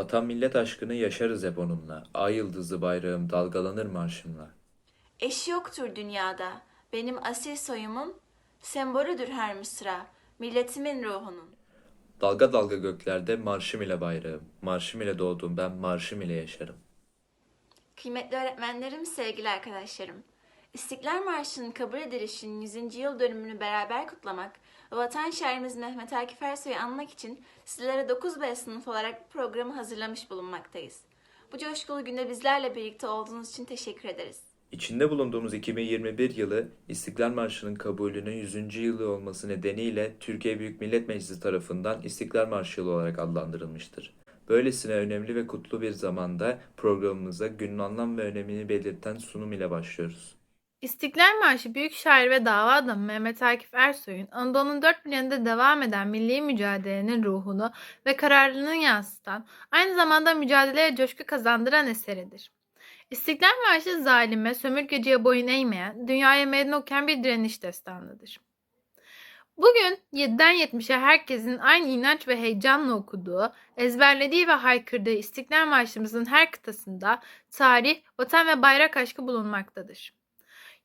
Vatan millet aşkını yaşarız hep onunla. Ay yıldızlı bayrağım dalgalanır marşımla. Eşi yoktur dünyada. Benim asil soyumun sembolüdür her mısra. Milletimin ruhunun. Dalga dalga göklerde marşım ile bayrağım. Marşım ile doğdum ben marşım ile yaşarım. Kıymetli öğretmenlerim, sevgili arkadaşlarım. İstiklal Marşı'nın kabul edilişinin 100. yıl dönümünü beraber kutlamak vatan şairimiz Mehmet Akif Ersoy'u anmak için sizlere 9B sınıf olarak programı hazırlamış bulunmaktayız. Bu coşkulu günde bizlerle birlikte olduğunuz için teşekkür ederiz. İçinde bulunduğumuz 2021 yılı İstiklal Marşı'nın kabulünün 100. yılı olması nedeniyle Türkiye Büyük Millet Meclisi tarafından İstiklal Marşı yılı olarak adlandırılmıştır. Böylesine önemli ve kutlu bir zamanda programımıza günün anlam ve önemini belirten sunum ile başlıyoruz. İstiklal Marşı büyük şair ve dava adamı Mehmet Akif Ersoy'un Anadolu'nun dört bir yanında devam eden milli mücadelenin ruhunu ve kararlılığını yansıtan, aynı zamanda mücadeleye coşku kazandıran eseridir. İstiklal Marşı zalime, sömürgeciye boyun eğmeyen, dünyaya meydan okuyan bir direniş destanıdır. Bugün 7'den 70'e herkesin aynı inanç ve heyecanla okuduğu, ezberlediği ve haykırdığı İstiklal Marşımızın her kıtasında tarih, vatan ve bayrak aşkı bulunmaktadır.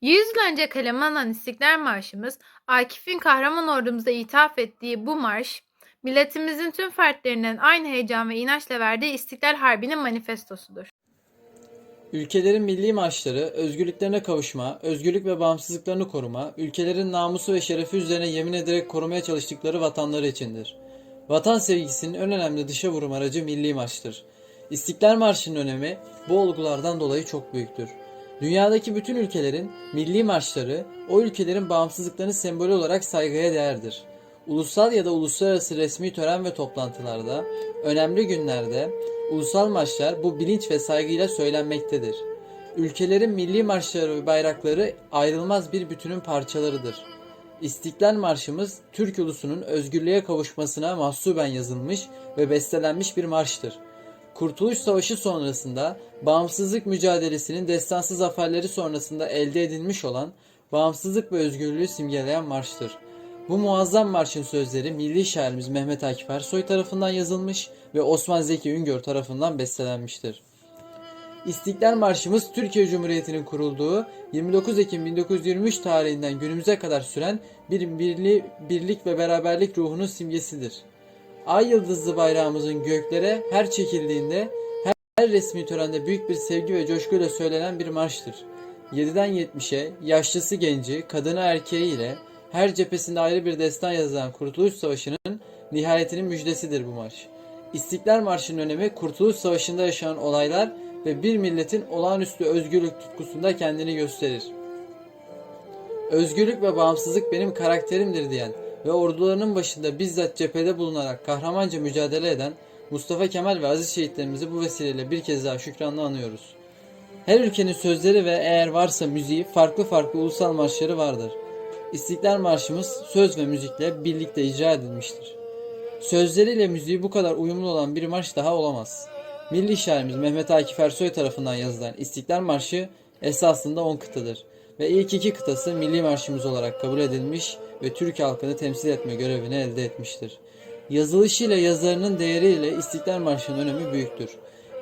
100 yıl önce kaleme alınan İstiklal Marşımız, Akif'in kahraman ordumuza ithaf ettiği bu marş, milletimizin tüm fertlerinden aynı heyecan ve inançla verdiği İstiklal Harbi'nin manifestosudur. Ülkelerin milli marşları, özgürlüklerine kavuşma, özgürlük ve bağımsızlıklarını koruma, ülkelerin namusu ve şerefi üzerine yemin ederek korumaya çalıştıkları vatanları içindir. Vatan sevgisinin en önemli dışa vurum aracı milli marştır. İstiklal Marşı'nın önemi bu olgulardan dolayı çok büyüktür. Dünyadaki bütün ülkelerin milli marşları o ülkelerin bağımsızlıklarının sembolü olarak saygıya değerdir. Ulusal ya da uluslararası resmi tören ve toplantılarda, önemli günlerde ulusal marşlar bu bilinç ve saygıyla söylenmektedir. Ülkelerin milli marşları ve bayrakları ayrılmaz bir bütünün parçalarıdır. İstiklal Marşımız Türk ulusunun özgürlüğe kavuşmasına mahsuben yazılmış ve bestelenmiş bir marştır. Kurtuluş Savaşı sonrasında bağımsızlık mücadelesinin destansı zaferleri sonrasında elde edilmiş olan bağımsızlık ve özgürlüğü simgeleyen marştır. Bu muazzam marşın sözleri milli şairimiz Mehmet Akif Ersoy tarafından yazılmış ve Osman Zeki Üngör tarafından bestelenmiştir. İstiklal Marşımız Türkiye Cumhuriyeti'nin kurulduğu 29 Ekim 1923 tarihinden günümüze kadar süren bir birli, birlik ve beraberlik ruhunun simgesidir. Ay yıldızlı bayrağımızın göklere her çekildiğinde her, resmi törende büyük bir sevgi ve coşkuyla söylenen bir marştır. 7'den 70'e yaşlısı genci, kadını erkeği ile her cephesinde ayrı bir destan yazılan Kurtuluş Savaşı'nın nihayetinin müjdesidir bu marş. İstiklal Marşı'nın önemi Kurtuluş Savaşı'nda yaşanan olaylar ve bir milletin olağanüstü özgürlük tutkusunda kendini gösterir. Özgürlük ve bağımsızlık benim karakterimdir diyen ve ordularının başında bizzat cephede bulunarak kahramanca mücadele eden Mustafa Kemal ve aziz şehitlerimizi bu vesileyle bir kez daha şükranla anıyoruz. Her ülkenin sözleri ve eğer varsa müziği farklı farklı ulusal marşları vardır. İstiklal Marşımız söz ve müzikle birlikte icra edilmiştir. Sözleriyle müziği bu kadar uyumlu olan bir marş daha olamaz. Milli şairimiz Mehmet Akif Ersoy tarafından yazılan İstiklal Marşı esasında 10 kıtadır ve ilk iki kıtası milli marşımız olarak kabul edilmiş ve Türk halkını temsil etme görevini elde etmiştir. Yazılışıyla yazarının değeriyle İstiklal Marşı'nın önemi büyüktür.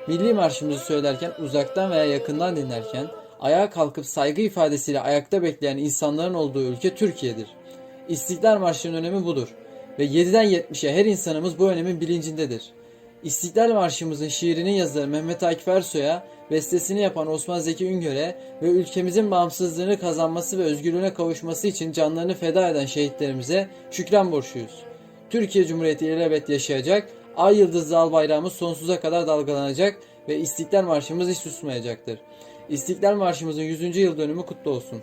Milli marşımızı söylerken uzaktan veya yakından dinlerken ayağa kalkıp saygı ifadesiyle ayakta bekleyen insanların olduğu ülke Türkiye'dir. İstiklal Marşı'nın önemi budur ve 7'den 70'e her insanımız bu önemin bilincindedir. İstiklal Marşımızın şiirinin yazarı Mehmet Akif Ersoy'a, bestesini yapan Osman Zeki Üngör'e ve ülkemizin bağımsızlığını kazanması ve özgürlüğüne kavuşması için canlarını feda eden şehitlerimize şükran borçluyuz. Türkiye Cumhuriyeti ilelebet yaşayacak, ay yıldızlı al bayrağımız sonsuza kadar dalgalanacak ve İstiklal Marşımız hiç susmayacaktır. İstiklal Marşımızın 100. yıl dönümü kutlu olsun.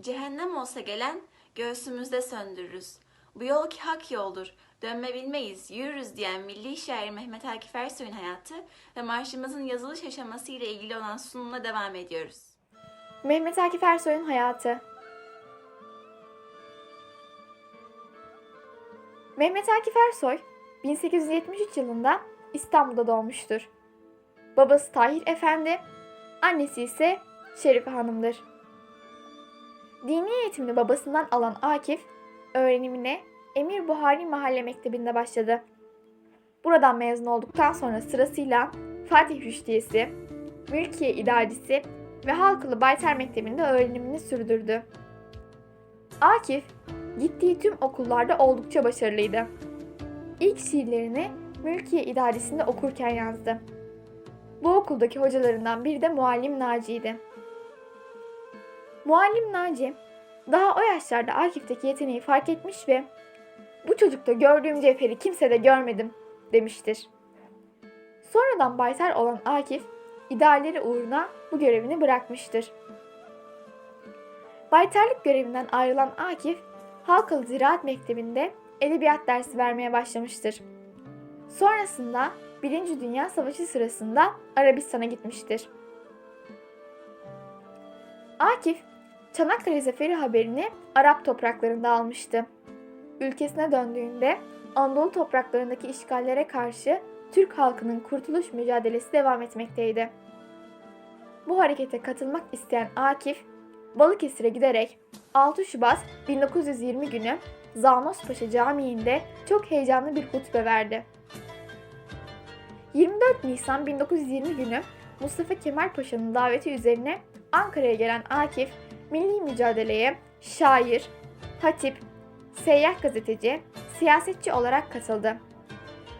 Cehennem olsa gelen göğsümüzde söndürürüz. Bu yol ki hak yoldur. Dönme bilmeyiz, yürürüz diyen milli şair Mehmet Akif Ersoy'un hayatı ve marşımızın yazılış aşaması ile ilgili olan sunumla devam ediyoruz. Mehmet Akif Ersoy'un hayatı Mehmet Akif Ersoy 1873 yılında İstanbul'da doğmuştur. Babası Tahir Efendi, annesi ise Şerife Hanım'dır. Dini eğitimini babasından alan Akif, öğrenimine Emir Buhari Mahalle Mektebi'nde başladı. Buradan mezun olduktan sonra sırasıyla Fatih Rüştiyesi, Mülkiye İdaresi ve Halkalı Baytar Mektebi'nde öğrenimini sürdürdü. Akif, gittiği tüm okullarda oldukça başarılıydı. İlk şiirlerini Mülkiye İdaresi'nde okurken yazdı. Bu okuldaki hocalarından biri de Muallim Naci'ydi. Muallim Naci, daha o yaşlarda Akif'teki yeteneği fark etmiş ve bu çocukta gördüğüm cevheri kimsede görmedim demiştir. Sonradan baytar olan Akif, idealleri uğruna bu görevini bırakmıştır. Baytarlık görevinden ayrılan Akif, Halkalı Ziraat Mektebi'nde edebiyat dersi vermeye başlamıştır. Sonrasında Birinci Dünya Savaşı sırasında Arabistan'a gitmiştir. Akif, Çanakkale Zaferi haberini Arap topraklarında almıştı. Ülkesine döndüğünde Anadolu topraklarındaki işgallere karşı Türk halkının kurtuluş mücadelesi devam etmekteydi. Bu harekete katılmak isteyen Akif, Balıkesir'e giderek 6 Şubat 1920 günü Zanos Paşa Camii'nde çok heyecanlı bir hutbe verdi. 24 Nisan 1920 günü Mustafa Kemal Paşa'nın daveti üzerine Ankara'ya gelen Akif, milli mücadeleye şair, hatip, seyyah gazeteci, siyasetçi olarak katıldı.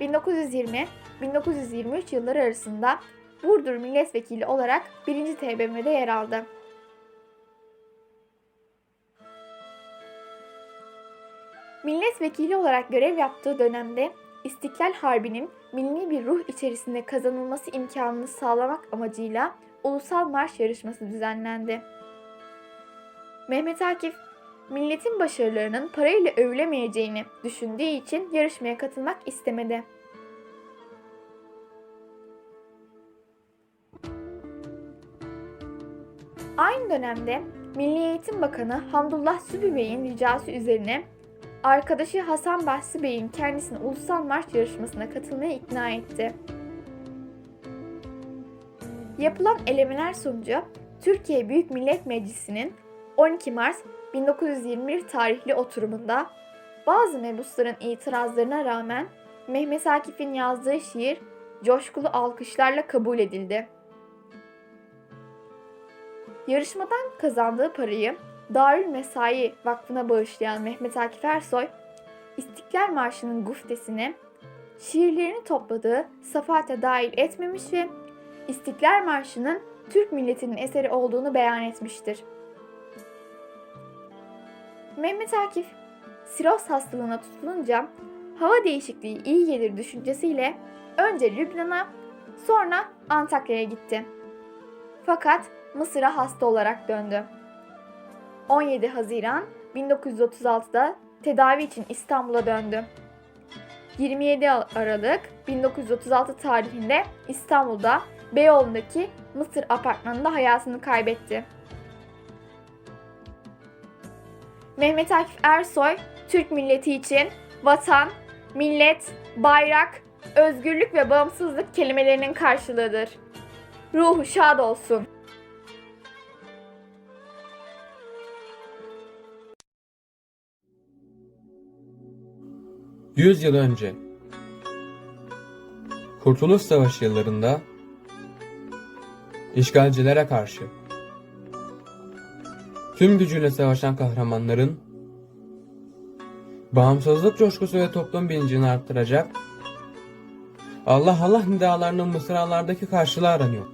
1920-1923 yılları arasında Burdur milletvekili olarak 1. TBMM'de yer aldı. Milletvekili olarak görev yaptığı dönemde İstiklal Harbi'nin milli bir ruh içerisinde kazanılması imkanını sağlamak amacıyla ulusal marş yarışması düzenlendi. Mehmet Akif, milletin başarılarının parayla övülemeyeceğini düşündüğü için yarışmaya katılmak istemedi. Aynı dönemde Milli Eğitim Bakanı Hamdullah Sübü ricası üzerine arkadaşı Hasan Bahsi Bey'in kendisini ulusal marş yarışmasına katılmaya ikna etti. Yapılan elemeler sonucu Türkiye Büyük Millet Meclisi'nin 12 Mart 1921 tarihli oturumunda bazı mebusların itirazlarına rağmen Mehmet Akif'in yazdığı şiir coşkulu alkışlarla kabul edildi. Yarışmadan kazandığı parayı Darül Mesai Vakfı'na bağışlayan Mehmet Akif Ersoy, İstiklal Marşı'nın guftesine şiirlerini topladığı Safat'a dahil etmemiş ve İstiklal Marşı'nın Türk milletinin eseri olduğunu beyan etmiştir. Mehmet Akif, siroz hastalığına tutulunca hava değişikliği iyi gelir düşüncesiyle önce Lübnan'a sonra Antakya'ya gitti. Fakat Mısır'a hasta olarak döndü. 17 Haziran 1936'da tedavi için İstanbul'a döndü. 27 Aralık 1936 tarihinde İstanbul'da Beyoğlu'ndaki Mısır apartmanında hayatını kaybetti. Mehmet Akif Ersoy, Türk milleti için vatan, millet, bayrak, özgürlük ve bağımsızlık kelimelerinin karşılığıdır. Ruhu şad olsun. Yüz yıl önce Kurtuluş Savaşı yıllarında işgalcilere karşı tüm gücüyle savaşan kahramanların bağımsızlık coşkusu ve toplum bilincini arttıracak Allah Allah nidalarının mısralardaki karşılığı aranıyor.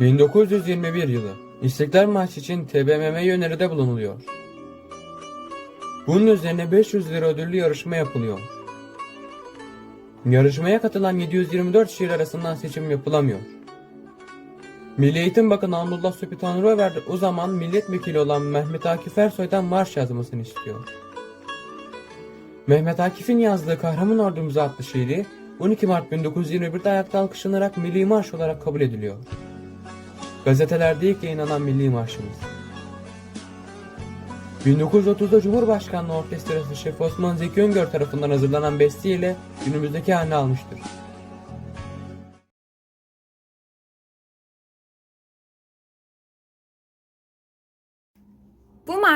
1921 yılı İstiklal Marşı için TBMM'ye öneride bulunuluyor. Bunun üzerine 500 lira ödüllü yarışma yapılıyor. Yarışmaya katılan 724 şiir arasından seçim yapılamıyor. Milli Eğitim Bakanı Abdullah Sübhi Tanrıver o zaman milletvekili olan Mehmet Akif Ersoy'dan marş yazmasını istiyor. Mehmet Akif'in yazdığı Kahraman Ordumuza adlı şiiri 12 Mart 1921'de ayakta alkışlanarak Milli Marş olarak kabul ediliyor. Gazetelerde ilk yayınlanan Milli Marşımız. 1930'da Cumhurbaşkanlığı Orkestrası Şefi Osman Zeki Öngör tarafından hazırlanan beste günümüzdeki halini almıştır.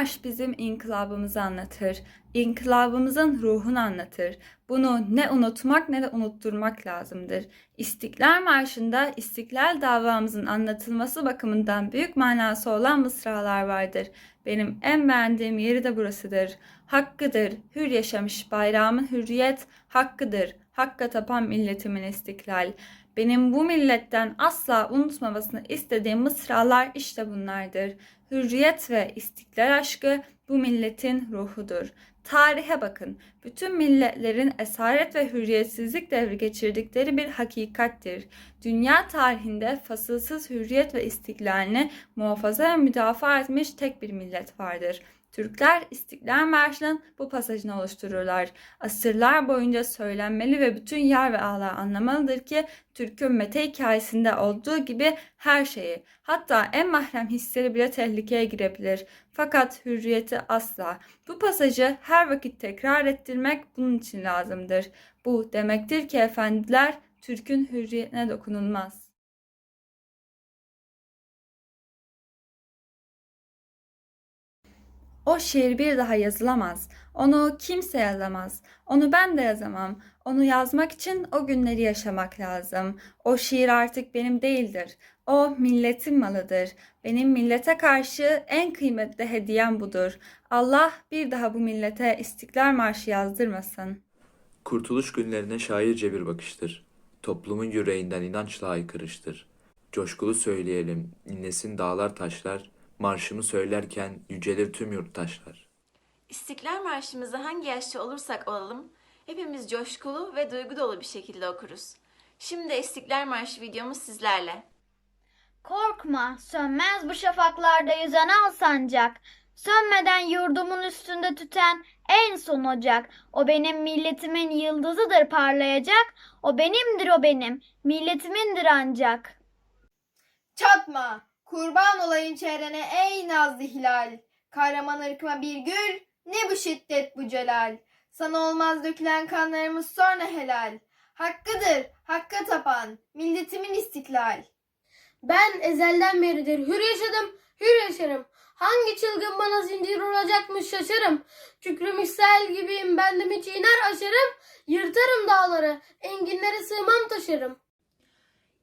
Marş bizim inkılabımızı anlatır. İnkılabımızın ruhunu anlatır. Bunu ne unutmak ne de unutturmak lazımdır. İstiklal Marşı'nda İstiklal davamızın anlatılması bakımından büyük manası olan mısralar vardır. Benim en beğendiğim yeri de burasıdır. Hakkıdır, hür yaşamış bayrağımın hürriyet, hakkıdır, hakka tapan milletimin istiklal. Benim bu milletten asla unutmamasını istediğim mısralar işte bunlardır. Hürriyet ve istiklal aşkı bu milletin ruhudur. Tarihe bakın. Bütün milletlerin esaret ve hürriyetsizlik devri geçirdikleri bir hakikattir. Dünya tarihinde fasılsız hürriyet ve istiklalini muhafaza ve müdafaa etmiş tek bir millet vardır. Türkler İstiklal Marşı'nın bu pasajını oluştururlar. Asırlar boyunca söylenmeli ve bütün yer ve ağlar anlamalıdır ki Türk'ün mete hikayesinde olduğu gibi her şeyi, hatta en mahrem hisleri bile tehlikeye girebilir. Fakat hürriyeti asla. Bu pasajı her vakit tekrar ettirmek bunun için lazımdır. Bu demektir ki efendiler, Türk'ün hürriyetine dokunulmaz. O şiir bir daha yazılamaz. Onu kimse yazamaz. Onu ben de yazamam. Onu yazmak için o günleri yaşamak lazım. O şiir artık benim değildir. O milletin malıdır. Benim millete karşı en kıymetli hediyem budur. Allah bir daha bu millete İstiklal Marşı yazdırmasın. Kurtuluş günlerine şairce bir bakıştır. Toplumun yüreğinden inançla haykırıştır. Coşkulu söyleyelim, inlesin dağlar taşlar, marşımı söylerken yücelir tüm yurttaşlar. İstiklal Marşımızı hangi yaşta olursak olalım, hepimiz coşkulu ve duygu dolu bir şekilde okuruz. Şimdi İstiklal Marşı videomuz sizlerle. Korkma, sönmez bu şafaklarda yüzen al sancak. Sönmeden yurdumun üstünde tüten en son ocak. O benim milletimin yıldızıdır parlayacak. O benimdir o benim, milletimindir ancak. Çatma, kurban olayın çehrene ey nazlı hilal. Kahraman ırkıma bir gül, ne bu şiddet bu celal. Sana olmaz dökülen kanlarımız sonra helal. Hakkıdır, hakka tapan, milletimin istiklal. Ben ezelden beridir hür yaşadım, hür yaşarım. Hangi çılgın bana zincir olacakmış şaşarım. Kükrümüş sel gibiyim bendim hiç iner aşarım. Yırtarım dağları, enginlere sığmam taşırım.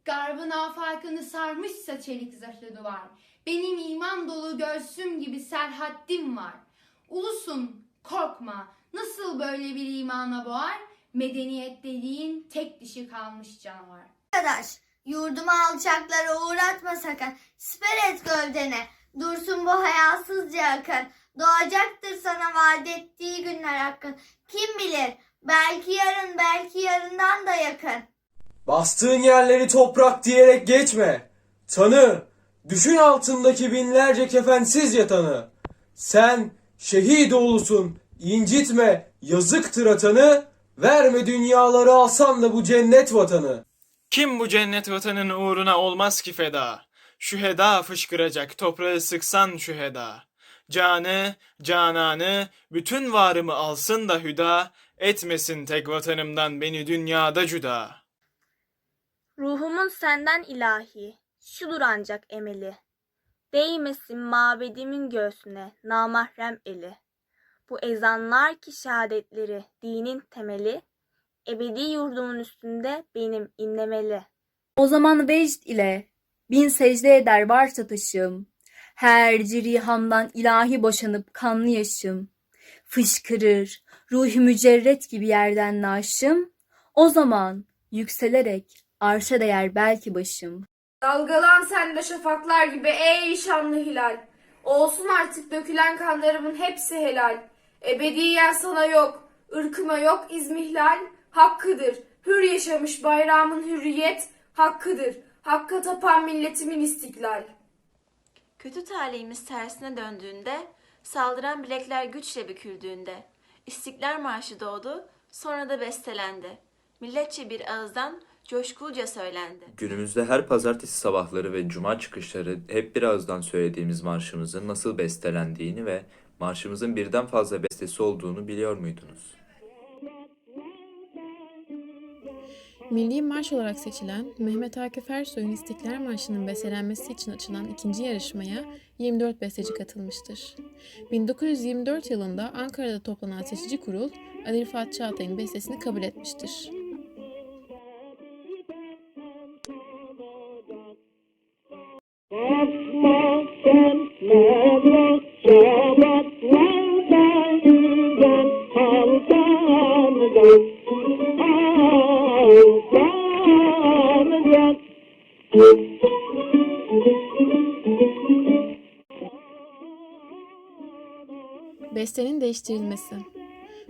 Garbın afakını sarmışsa çelik zırhlı duvar. Benim iman dolu göğsüm gibi serhaddim var. Ulusun korkma nasıl böyle bir imana boğar? Medeniyet dediğin tek dişi kalmış canavar. Arkadaş, yurdumu alçaklara uğratma sakın. Siper et gövdene, dursun bu hayasızca akın. Doğacaktır sana vaat ettiği günler hakkın. Kim bilir, belki yarın, belki yarından da yakın. Bastığın yerleri toprak diyerek geçme. Tanı, düşün altındaki binlerce kefensiz yatanı. Sen şehit oğlusun, incitme, yazıktır atanı. Verme dünyaları alsan da bu cennet vatanı. Kim bu cennet vatanın uğruna olmaz ki feda? Şüheda fışkıracak toprağı sıksan şüheda. Canı, cananı, bütün varımı alsın da hüda, etmesin tek vatanımdan beni dünyada cüda. Ruhumun senden ilahi, şudur ancak emeli. Değmesin mabedimin göğsüne namahrem eli. Bu ezanlar ki şehadetleri dinin temeli, ebedi yurdumun üstünde benim inlemeli. O zaman vecd ile bin secde eder varsa taşım. Her cirihamdan ilahi boşanıp kanlı yaşım. Fışkırır ruhi mücerret gibi yerden naşım. O zaman yükselerek arşa değer belki başım. Dalgalan sen de şafaklar gibi ey şanlı hilal. Olsun artık dökülen kanlarımın hepsi helal. Ebediyen sana yok, ırkıma yok izmihlal. Hakkıdır, hür yaşamış bayrağımın hürriyet. Hakkıdır, hakka tapan milletimin istiklal. Kötü talihimiz tersine döndüğünde, saldıran bilekler güçle büküldüğünde, İstiklal Marşı doğdu, sonra da bestelendi. Milletçe bir ağızdan coşkuluca söylendi. Günümüzde her pazartesi sabahları ve cuma çıkışları hep bir ağızdan söylediğimiz marşımızın nasıl bestelendiğini ve marşımızın birden fazla bestesi olduğunu biliyor muydunuz? Milli marş olarak seçilen Mehmet Akif Ersoy'un İstiklal Marşı'nın bestelenmesi için açılan ikinci yarışmaya 24 besteci katılmıştır. 1924 yılında Ankara'da toplanan seçici kurul Ali Rıfat Çağatay'ın bestesini kabul etmiştir. Bestenin değiştirilmesi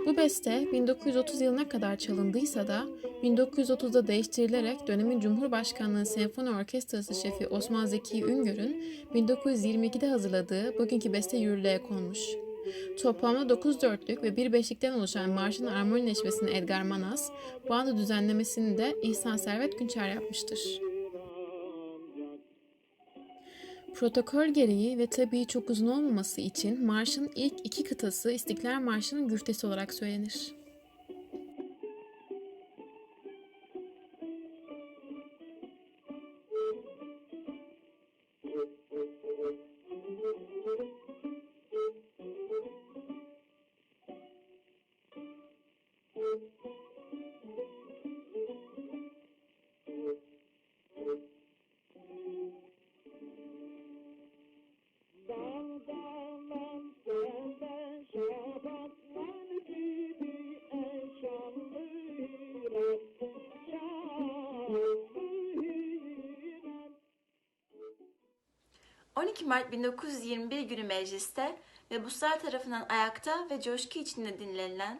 Bu beste 1930 yılına kadar çalındıysa da 1930'da değiştirilerek dönemin Cumhurbaşkanlığı Senfoni Orkestrası şefi Osman Zeki Üngör'ün 1922'de hazırladığı bugünkü beste yürürlüğe konmuş. Toplamda 9 dörtlük ve bir beşlikten oluşan marşın armonileşmesini Edgar Manas, bu anda düzenlemesini de İhsan Servet Günçer yapmıştır. Protokol gereği ve tabii çok uzun olmaması için marşın ilk iki kıtası İstiklal Marşı'nın güftesi olarak söylenir. Mart 1921 günü mecliste mebuslar tarafından ayakta ve coşku içinde dinlenilen,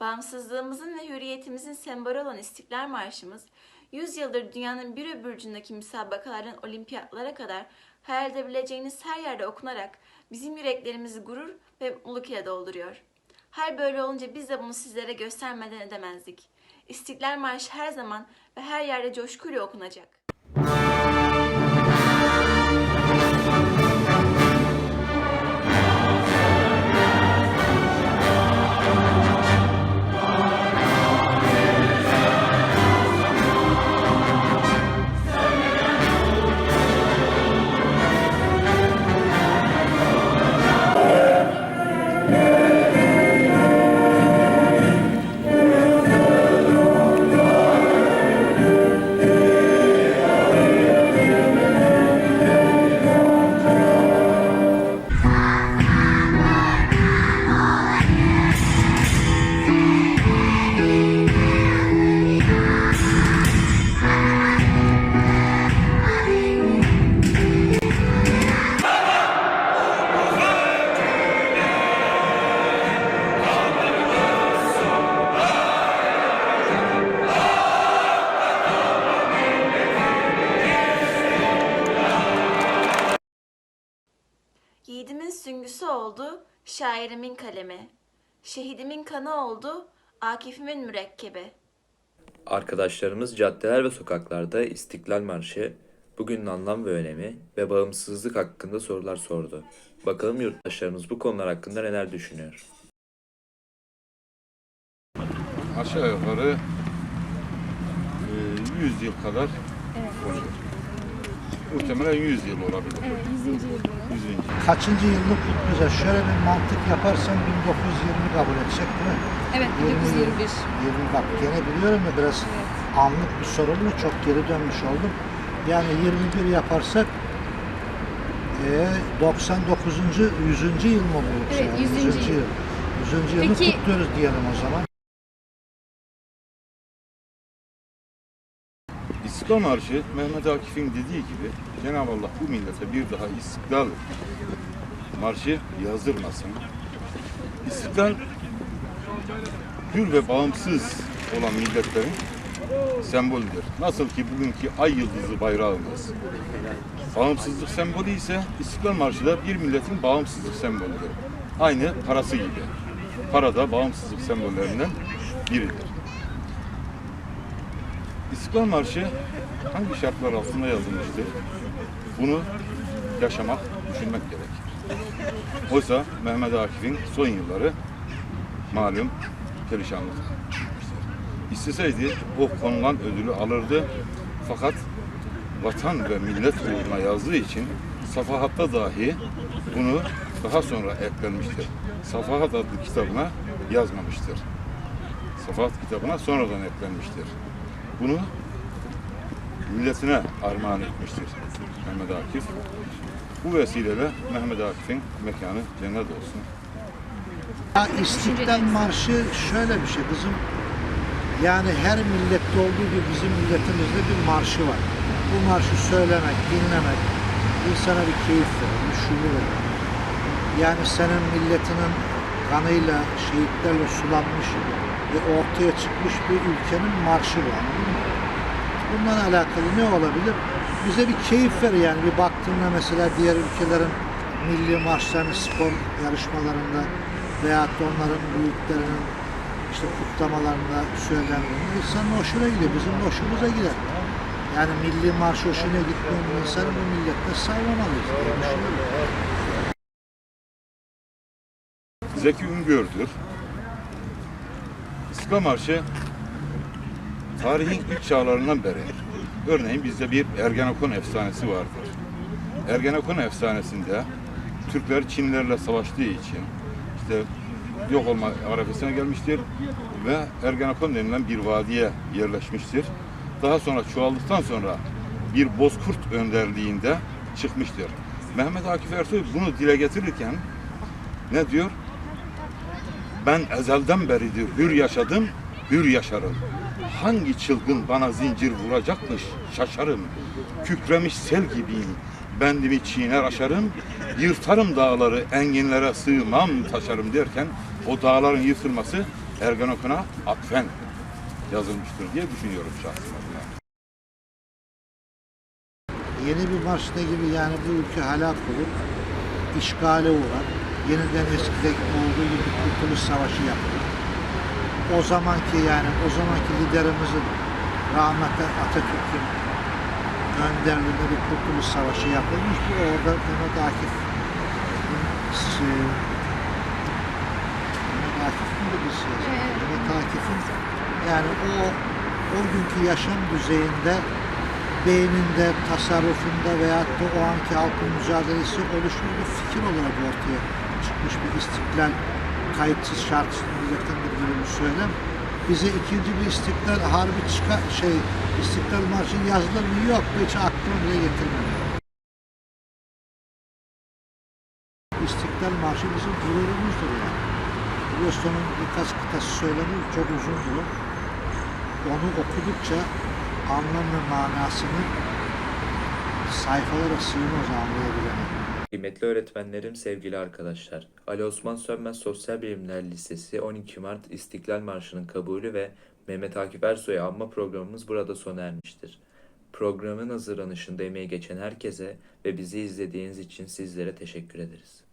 bağımsızlığımızın ve hürriyetimizin sembolü olan İstiklal Marşımız, 100 yıldır dünyanın bir öbür ucundaki müsabakaların olimpiyatlara kadar hayal edebileceğiniz her yerde okunarak bizim yüreklerimizi gurur ve mutluluk ile dolduruyor. Hal böyle olunca biz de bunu sizlere göstermeden edemezdik. İstiklal Marşı her zaman ve her yerde coşkuyla okunacak. Şairimin kalemi. Şehidimin kanı oldu, Akif'imin mürekkebi. Arkadaşlarımız caddeler ve sokaklarda İstiklal Marşı, bugünün anlam ve önemi ve bağımsızlık hakkında sorular sordu. Bakalım yurttaşlarımız bu konular hakkında neler düşünüyor? Aşağı yukarı e, 100 yıl kadar oluyor. Muhtemelen 100 yıl olabilir. Evet, 100. yıl bunun. 100. yıl. Kaçıncı yılını kutlayacağız? Şöyle bir mantık yaparsan 1920 kabul edecek değil mi? Evet, 20, 1921. 20 bak gene biliyorum ya biraz anlık bir sorumlu çok geri dönmüş oldum. Yani 21 yaparsak e, 99. 100. yıl mı bu yoksa? Evet, yani? 100. 100. yıl. 100. yılını Peki- kutluyoruz diyelim o zaman. İstiklal Marşı Mehmet Akif'in dediği gibi Cenab-ı Allah bu millete bir daha istiklal marşı yazdırmasın. İstiklal hür ve bağımsız olan milletlerin sembolüdür. Nasıl ki bugünkü ay yıldızı bayrağımız bağımsızlık sembolü ise İstiklal Marşı da bir milletin bağımsızlık sembolüdür. Aynı parası gibi. Para da bağımsızlık sembollerinden biridir. İstiklal Marşı hangi şartlar altında yazılmıştır? Bunu yaşamak, düşünmek gerekir. Oysa Mehmet Akif'in son yılları malum perişanlık. İsteseydi o konulan ödülü alırdı. Fakat vatan ve millet uğruna yazdığı için Safahat'ta dahi bunu daha sonra eklenmiştir. Safahat adlı kitabına yazmamıştır. Safahat kitabına sonradan eklenmiştir. Bunu milletine armağan etmiştir Mehmet Akif. Bu vesileyle Mehmet Akif'in mekanı cennet olsun. Ya İstiklal Marşı şöyle bir şey kızım. Yani her millette olduğu gibi bizim milletimizde bir marşı var. Bu marşı söylemek, dinlemek insana bir keyif verir, bir şuur verir. Yani senin milletinin kanıyla, şehitlerle sulanmış ve ortaya çıkmış bir ülkenin marşı mı? Bundan alakalı ne olabilir? Bize bir keyif verir yani bir baktığında mesela diğer ülkelerin milli marşlarını spor yarışmalarında da onların büyüklerinin işte kutlamalarında söylendiğinde insanın hoşuna gidiyor. Bizim hoşumuza gider. Yani milli marş hoşuna gitmeyen bir insanı bu millette savunmalıyız diye düşünüyorum. Zeki Üngör'dür. İstiklal Marşı tarihin ilk çağlarından beri örneğin bizde bir Ergenekon efsanesi vardır. Ergenekon efsanesinde Türkler Çinlerle savaştığı için işte yok olma arifesine gelmiştir ve Ergenekon denilen bir vadiye yerleşmiştir. Daha sonra çoğaldıktan sonra bir bozkurt önderliğinde çıkmıştır. Mehmet Akif Ersoy bunu dile getirirken ne diyor? Ben ezelden beridir hür yaşadım, hür yaşarım. Hangi çılgın bana zincir vuracakmış şaşarım. Kükremiş sel gibiyim, bendimi çiğner aşarım. Yırtarım dağları, enginlere sığmam taşarım derken o dağların yırtılması Ergenekon'a atfen yazılmıştır diye düşünüyorum şahsım adına. Yeni bir ne gibi yani bu ülke helak olur, işgale uğrar, yeniden eskideki olduğu gibi kurtuluş savaşı yapılır. O zamanki yani o zamanki liderimizin rahmetli Atatürk'ün önderliğinde bir kurtuluş savaşı yapılmış ki orada Mehmet Akif Mehmet Akif'in de bir şey. Mehmet Akif'in yani o o günkü yaşam düzeyinde beyninde, tasarrufunda veyahut da o anki halkın mücadelesi oluşmuş bir fikir olarak ortaya çıkmış bir istiklal kayıtsız şartsız milletindir gibi bir söylem. Bize ikinci bir istiklal harbi çıkar şey istiklal marşı yazılır mı yok mu hiç aklıma bile getirmedi. İstiklal Marşı bizim gururumuzdur yani. Biliyorsun onun birkaç kıtası söylenir, çok uzundur. Onu okudukça anlam ve manasını sayfalara sığmaz anlayabilemem. Kıymetli öğretmenlerim, sevgili arkadaşlar. Ali Osman Sönmez Sosyal Bilimler Lisesi 12 Mart İstiklal Marşı'nın kabulü ve Mehmet Akif Ersoy'a anma programımız burada sona ermiştir. Programın hazırlanışında emeği geçen herkese ve bizi izlediğiniz için sizlere teşekkür ederiz.